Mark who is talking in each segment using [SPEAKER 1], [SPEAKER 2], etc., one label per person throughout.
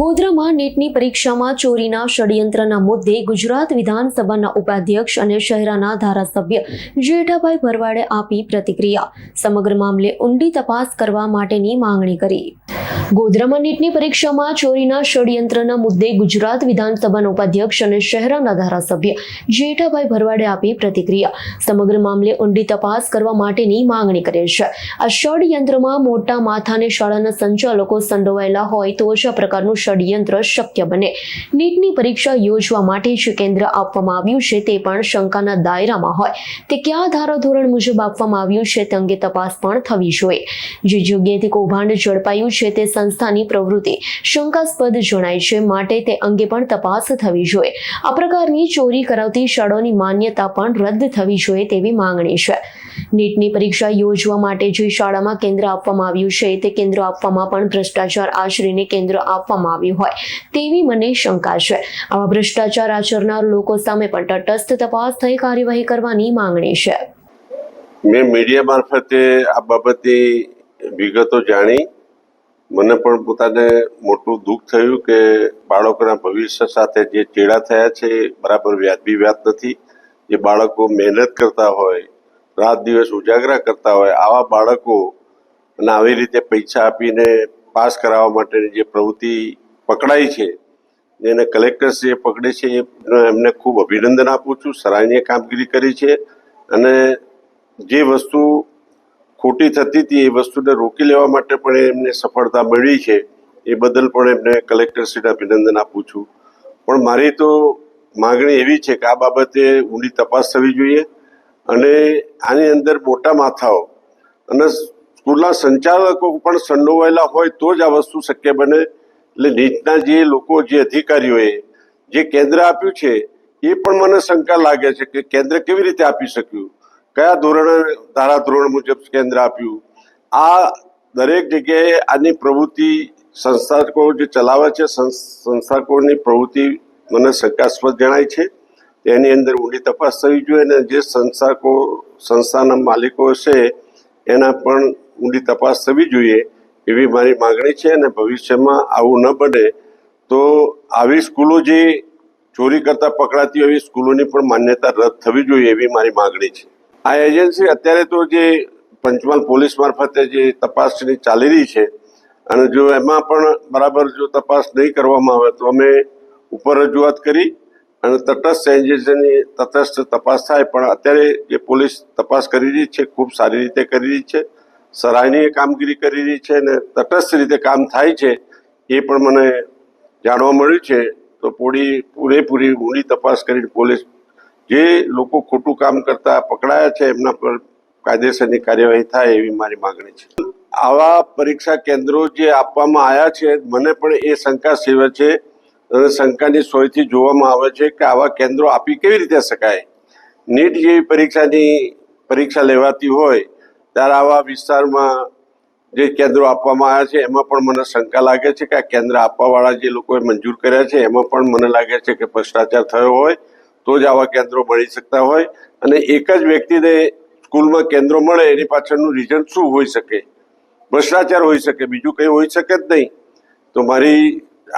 [SPEAKER 1] ગોધરામાં નીટની પરીક્ષામાં ચોરીના ષડયંત્રના મુદ્દે ગુજરાત વિધાનસભાના ઉપાધ્યક્ષ અને શહેરાના ધારાસભ્ય જેઠાભાઈ ભરવાડે આપી પ્રતિક્રિયા. સમગ્ર મામલે ઊંડી તપાસ કરવા માટેની માંગણી કરી. ગોધરામાં નીટની પરીક્ષામાં ચોરીના ષડયંત્રના મુદ્દે ગુજરાત વિધાનસભાના ઉપાધ્યક્ષ અને શહેરાના ધારાસભ્ય જેઠાભાઈ ભરવાડે આપી પ્રતિક્રિયા. સમગ્ર મામલે ઊંડી તપાસ કરવા માટેની માંગણી કરે છે. આ ષડયંત્રમાં મોટા માથાને શાળાના સંચાલકો સંડોવાયેલા હોય તો જ આ પ્રકારનું ષડયંત્ર શક્ય બને. નીટની પરીક્ષા યોજવા માટે જે કેન્દ્ર આપવામાં આવ્યું છે તે પણ શંકાના દાયરામાં હોય. તે કયા ધારાધોરણ મુજબ આપવામાં આવ્યું છે તે અંગે તપાસ પણ થવી જોઈએ. જે જગ્યાએથી કૌભાંડ ઝડપાયું છે તે સંસ્થાની પ્રવૃત્તિ શંકાસ્પદ જણાય છે. માટે તે અંગે પણ તપાસ થવી જોઈએ. આ પ્રકારની ચોરી કરાવતી શાળાઓની માન્યતા પણ રદ થવી જોઈએ તેવી માંગણી છે. નીટની પરીક્ષા યોજવા માટે જે શાળામાં કેન્દ્ર આપવામાં આવ્યું છે, તે કેન્દ્ર આપવામાં પણ ભ્રષ્ટાચાર આશરીને કેન્દ્ર આપવામાં આવ્યું હોય તેવી મને શંકા છે. આવા ભ્રષ્ટાચાર આચરનાર લોકો સામે પણ તટસ્થ તપાસ થઈ કાર્યવાહી કરવાની માંગણી છે.
[SPEAKER 2] મેં મીડિયા મારફતે આ બાબતે વિગતો જાણી. મને પણ પોતાને મોટું દુઃખ થયું કે બાળકોના ભવિષ્ય સાથે જે ચેડા થયા છે બરાબર વ્યાજબી વ્યાજ નથી. જે બાળકો મહેનત કરતા હોય, રાત દિવસ ઉજાગરા કરતા હોય, આવા બાળકો અને આવી રીતે પૈસા આપીને પાસ કરાવવા માટેની જે પ્રવૃત્તિ પકડાઈ છે, જેને કલેક્ટરશ્રીએ પકડે છે એમને ખૂબ અભિનંદન આપું છું. સરાહનીય કામગીરી કરી છે અને જે વસ્તુ ખોટી થતી હતી, એ વસ્તુને રોકી લેવા માટે પણ એમને સફળતા મળી છે. એ બદલ પણ એમને કલેક્ટરશ્રીને અભિનંદન આપું છું. પણ મારી તો માગણી એવી છે કે આ બાબતે ઊંડી તપાસ થવી જોઈએ અને આની અંદર મોટા માથાઓ અને સ્કૂલના સંચાલકો પણ સંડોવાયેલા હોય તો જ આ વસ્તુ શક્ય બને. એટલે નીચના જે લોકો, જે અધિકારીઓએ જે કેન્દ્ર આપ્યું છે, એ પણ મને શંકા લાગે છે કે કેન્દ્ર કેવી રીતે આપી શક્યું? કયા ધોરણે ધારાધોરણ મુજબ કેન્દ્ર આપ્યું? આ દરેક જગ્યાએ આની પ્રવૃત્તિ સંસ્થાકો જે ચલાવે છે, સંસ- સંસ્થાકોની પ્રવૃત્તિ મને શંકાસ્પદ જણાય છે. તેની અંદર ઊંડી તપાસ થવી જોઈએ અને જે સંસ્થાકો સંસ્થાના માલિકો છે, એના પણ ઊંડી તપાસ થવી જોઈએ એવી મારી માગણી છે અને ભવિષ્યમાં આવું ન બને તો આવી સ્કૂલો જે ચોરી કરતા પકડાતી હોય એવી સ્કૂલોની પણ માન્યતા રદ થવી જોઈએ એવી મારી માગણી છે. આ એજન્સી અત્યારે તો જે પંચમહાલ પોલીસ મારફતે જે તપાસની ચાલી રહી છે, અને જો એમાં પણ બરાબર જો તપાસ નહીં કરવામાં આવે તો અમે ઉપર રજૂઆત કરી અને તટસ્થ એજન્સીની તટસ્થ તપાસ થાય. પણ અત્યારે જે પોલીસ તપાસ કરી રહી છે, ખૂબ સારી રીતે કરી રહી છે, સરાહનીય કામગીરી કરી રહી છે અને તટસ્થ રીતે કામ થાય છે એ પણ મને જાણવા મળ્યું છે. તો પૂરી પૂરેપૂરી ઊંડી તપાસ કરીને પોલીસ જે લોકો ખોટું કામ કરતા પકડાયા છે, એમના પર કાયદેસરની કાર્યવાહી થાય એવી મારી માગણી છે. આવા પરીક્ષા કેન્દ્રો જે આપવામાં આવ્યા છે, મને પણ એ શંકા સેવે છે અને શંકાની સોયથી જોવામાં આવે છે કે આવા કેન્દ્રો આપી કેવી રીતે શકાય? નીટ જેવી પરીક્ષાની પરીક્ષા લેવાતી હોય, ત્યારે આવા વિસ્તારમાં જે કેન્દ્રો આપવામાં આવ્યા છે, એમાં પણ મને શંકા લાગે છે કે આ કેન્દ્ર આપવાવાળા જે લોકોએ મંજૂર કર્યા છે, એમાં પણ મને લાગે છે કે ભ્રષ્ટાચાર થયો હોય તો જ આવા કેન્દ્રો મળી શકતા હોય અને એક જ વ્યક્તિને સ્કૂલમાં કેન્દ્રો મળે, એની પાછળનું રીઝન શું હોઈ શકે? ભ્રષ્ટાચાર હોઈ શકે, બીજું કંઈ હોઈ શકે જ નહીં. તો મારી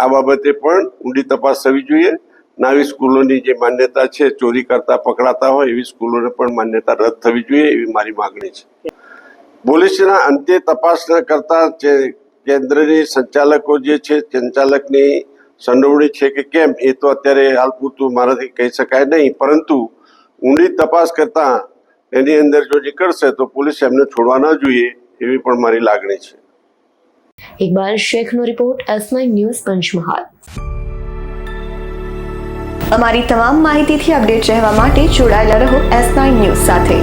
[SPEAKER 2] આ બાબતે પણ ઊંડી તપાસ થવી જોઈએ. નાવી સ્કૂલોની જે માન્યતા છે, ચોરી કરતા, પકડાતા હોય, એવી સ્કૂલોને પણ માન્યતા રદ થવી જોઈએ એવી મારી માગણી છે. પોલીસના અંતે તપાસ ન કરતા જે કેન્દ્રની સંચાલકો જે છે, સંચાલકની સંડોવણી છે કે કેમ એ તો અત્યારે હાલ પૂરતું મારાથી કહી શકાય નહીં. પરંતુ ઊંડી તપાસ કરતા એની અંદર જો નીકળશે તો પોલીસ એમને છોડવા ન જોઈએ એવી પણ મારી લાગણી છે.
[SPEAKER 1] ઇકબાલ શેખનો રિપોર્ટ એસમાઈ ન્યૂઝ પંચમહાલ.
[SPEAKER 3] અમારી તમામ માહિતીથી અપડેટ રહેવા માટે જોડાયેલા રહો એસ ન્યૂઝ સાથે.